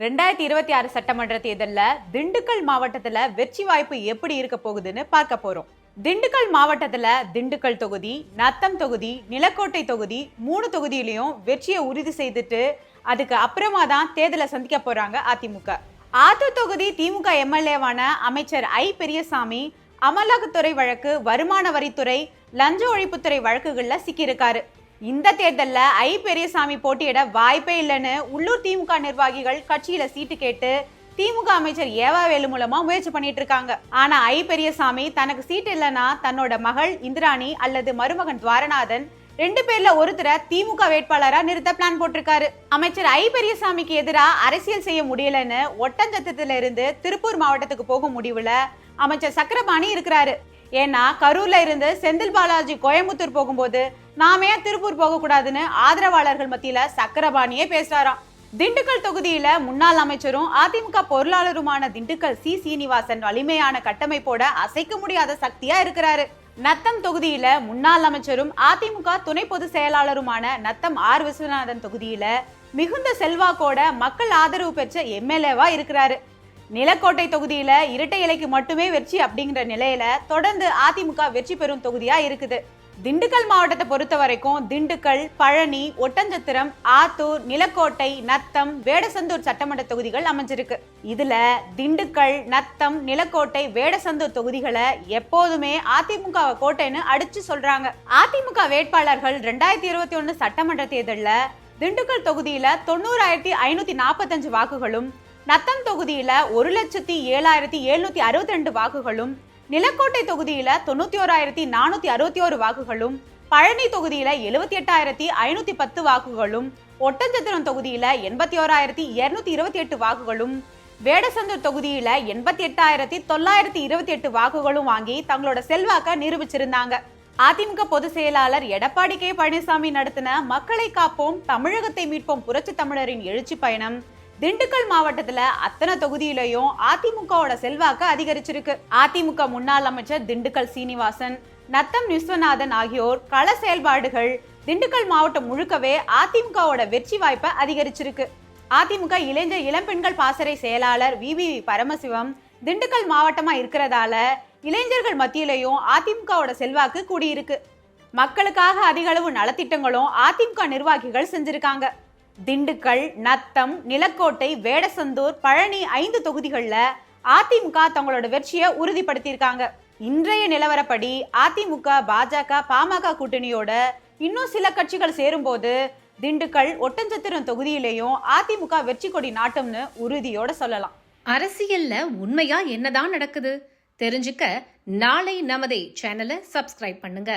ரெண்டாயிரத்தி இருபத்தி ஆறு சட்டமன்ற தேர்தலில் திண்டுக்கல் மாவட்டத்தில் வெற்றி வாய்ப்பு எப்படி இருக்க போகுதுன்னு பார்க்க போகிறோம் திண்டுக்கல் மாவட்டத்தில் திண்டுக்கல் தொகுதி நத்தம் தொகுதி நிலக்கோட்டை தொகுதி மூணு தொகுதியிலையும் வெற்றியை உறுதி செய்துட்டு அதுக்கு அப்புறமா தான் தேர்தலை சந்திக்க போகிறாங்க அதிமுக. ஆத்தூர் தொகுதி திமுக எம்எல்ஏவான அமைச்சர் ஐ பெரியசாமி அமலாக்கத்துறை வழக்கு வருமான வரித்துறை லஞ்ச ஒழிப்புத்துறை வழக்குகளில் சிக்கியிருக்காரு. இந்த தேர்தலில் ஐ பெரியசாமி போட்டியிட வாய்ப்பே இல்லைன்னு உள்ளூர் திமுக நிர்வாகிகள் கட்சியில சீட்டு கேட்டு திமுக அமைச்சர் ஏவா வேலு மூலமா முயற்சி பண்ணிட்டு இருக்காங்க. ஆனா ஐ பெரியசாமி தனக்கு சீட் இல்லைன்னா தன்னோட மகள் இந்திராணி அல்லது மருமகன் துவாரநாதன் ரெண்டு பேர்ல ஒருத்தரை திமுக வேட்பாளரா நிறுத்த பிளான் போட்டிருக்காரு. அமைச்சர் ஐ பெரியசாமிக்கு எதிராக அரசியல் செய்ய முடியலன்னு ஒட்டஞ்சத்தத்துல இருந்து திருப்பூர் மாவட்டத்துக்கு போகும் முடிவுல அமைச்சர் சக்கரபாணி இருக்கிறாரு. ஏன்னா கரூர்ல இருந்து செந்தில் பாலாஜி கோயம்புத்தூர் போகும்போது நாம ஏன் திருப்பூர் போக கூடாதுன்னு ஆதரவாளர்கள் மத்தியில சக்கரபாணியே பேசுறாராம். திண்டுக்கல் தொகுதியில முன்னாள் அமைச்சரும் அதிமுக பொருளாளருமான திண்டுக்கல் சி. சீனிவாசன் வலிமையான கட்டமைப்போட அசைக்க முடியாத சக்தியா இருக்கிறாரு. நத்தம் தொகுதியில முன்னாள் அமைச்சரும் அதிமுக துணை பொதுச் செயலாளருமான நத்தம் ஆர். விஸ்வநாதன் தொகுதியில மிகுந்த செல்வாக்கோட மக்கள் ஆதரவு பெற்ற எம்எல்ஏவா இருக்கிறாரு. நிலக்கோட்டை தொகுதியில இரட்டை இலைக்கு மட்டுமே வெற்றி அப்படிங்கிற நிலையில தொடர்ந்து அதிமுக வெற்றி பெறும் தொகுதியா இருக்குது. திண்டுக்கல் மாவட்டத்தை பொறுத்த வரைக்கும் திண்டுக்கல் பழனி ஒட்டஞ்சத்திரம் ஆத்தூர் நிலக்கோட்டை நத்தம் வேடசந்தூர் சட்டமன்ற தொகுதிகள் அமைஞ்சிருக்கு. இதுல திண்டுக்கல் நத்தம் நிலக்கோட்டை வேடசந்தூர் தொகுதிகளை எப்போதுமே அதிமுக கோட்டைன்னு அடிச்சு சொல்றாங்க. அதிமுக வேட்பாளர்கள் ரெண்டாயிரத்தி இருபத்தி ஒன்னு சட்டமன்ற தேர்தலில் திண்டுக்கல் தொகுதியில தொண்ணூறாயிரத்தி ஐநூத்தி நாற்பத்தஞ்சு வாக்குகளும் நத்தம் தொகுதியில் ஒரு லட்சத்தி ஏழாயிரத்தி எழுநூத்தி அறுபத்தி ரெண்டு வாக்குகளும் நிலக்கோட்டை தொகுதியில் தொண்ணூத்தி ஓராயிரத்தி நானூத்தி அறுபத்தி ஒரு வாக்குகளும் பழனி தொகுதியில் எழுபத்தி எட்டாயிரத்தி ஐநூற்றி பத்து வாக்குகளும் ஒட்டஞ்சத்திரம் தொகுதியில் எண்பத்தி ஓராயிரத்தி இருநூத்தி இருபத்தி எட்டு வாக்குகளும் வேடசந்தூர் தொகுதியில் எண்பத்தி எட்டாயிரத்தி தொள்ளாயிரத்தி இருபத்தி எட்டு வாக்குகளும் வாங்கி தங்களோட செல்வாக்க நிரூபிச்சிருந்தாங்க. அதிமுக பொதுச் செயலாளர் எடப்பாடி கே பழனிசாமி நடத்தின மக்களை காப்போம் தமிழகத்தை மீட்போம் புரட்சி தமிழரின் எழுச்சி பயணம் திண்டுக்கல் மாவட்டத்துல அத்தனை தொகுதியிலையும் அதிமுகவோட செல்வாக்கு அதிகரிச்சிருக்கு. அதிமுக முன்னாள் அமைச்சர் திண்டுக்கல் சீனிவாசன் நத்தம் விஸ்வநாதன் ஆகியோர் கள செயல்பாடுகள் திண்டுக்கல் மாவட்டம் முழுக்கவே அதிமுகவோட வெற்றி வாய்ப்பை அதிகரிச்சிருக்கு. அதிமுக இளைஞர் இளம்பெண்கள் பாசறை செயலாளர் விவி பரமசிவம் திண்டுக்கல் மாவட்டமா இருக்கிறதால இளைஞர்கள் மத்தியிலையும் அதிமுகவோட செல்வாக்கு கூடியிருக்கு. மக்களுக்காக அதிக அளவு நலத்திட்டங்களும் அதிமுக நிர்வாகிகள் செஞ்சிருக்காங்க. திண்டுக்கல் நத்தம் நிலக்கோட்டை வேடசந்தூர் பழனி ஐந்து தொகுதிகளில் அதிமுக தங்களோட வெற்றியை உறுதிப்படுத்தியிருக்காங்க. இன்றைய நிலவரப்படி அதிமுக பாஜக பாமக கூட்டணியோட இன்னும் சில கட்சிகள் சேரும்போது திண்டுக்கல் ஒட்டஞ்சத்திரம் தொகுதியிலையும் அதிமுக வெற்றி கொடி நாட்டும்னு உறுதியோட சொல்லலாம். அரசியல்ல உண்மையா என்னதான் நடக்குது? தெரிஞ்சுக்க நாளை நமதே சேனலை சப்ஸ்கிரைப் பண்ணுங்க.